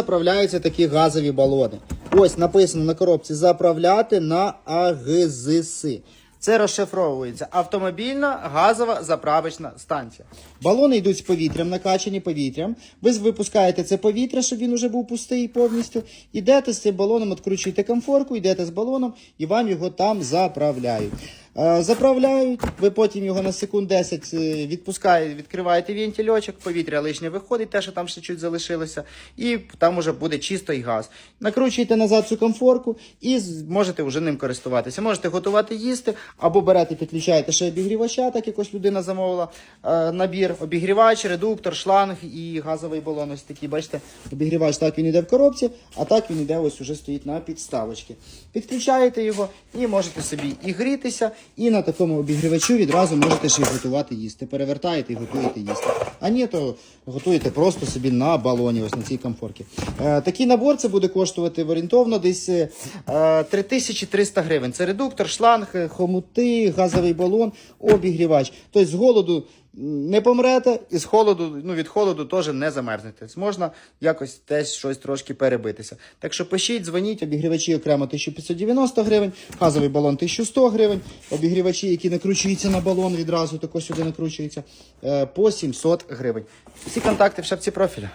Заправляються такі газові балони. Ось написано на коробці заправляти на АГЗС. Це розшифровується автомобільна газова заправочна станція. Балони йдуть з повітрям, накачані повітрям. Ви випускаєте це повітря, щоб він уже був пустий повністю. Йдете з цим балоном, відкручуєте комфорку, йдете з балоном і вам його там заправляють. Е, Заправляють, ви потім його на секунд 10 е, відпускаєте, відкриваєте вентильочок, повітря лишнє виходить, те, що там ще чуть залишилося, і там уже буде чистий газ. Накручуєте назад цю комфорку і можете вже ним користуватися. Можете готувати їсти, або берете, підключаєте ще обігрівача, так якось людина замовила е, набір. Обігрівач, редуктор, шланг і газовий балон. Ось такий, бачите, обігрівач так він йде в коробці, а так він йде ось уже стоїть на підставочці. Підключаєте його і можете собі і грітися, і на такому обігрівачу відразу можете ще й готувати їсти. Перевертаєте і готуєте їсти. А ні, то готуєте просто собі на балоні, ось на цій комфорці. Е, такий набор це буде коштувати орієнтовно десь е, 3300 гривень. Це редуктор, шланг, е, хомути, газовий балон, обігрівач. Тобто з голоду не помрете, і з холоду, ну від холоду теж не замерзнете. Можна якось теж щось трошки перебитися. Так що пишіть, дзвоніть, обігрівачі окремо 1590 гривень, газовий балон 1100 гривень, обігрівачі, які накручуються на балон, відразу також сюди накручуються, е, по 700 гривень. Всі контакти в шапці профіля.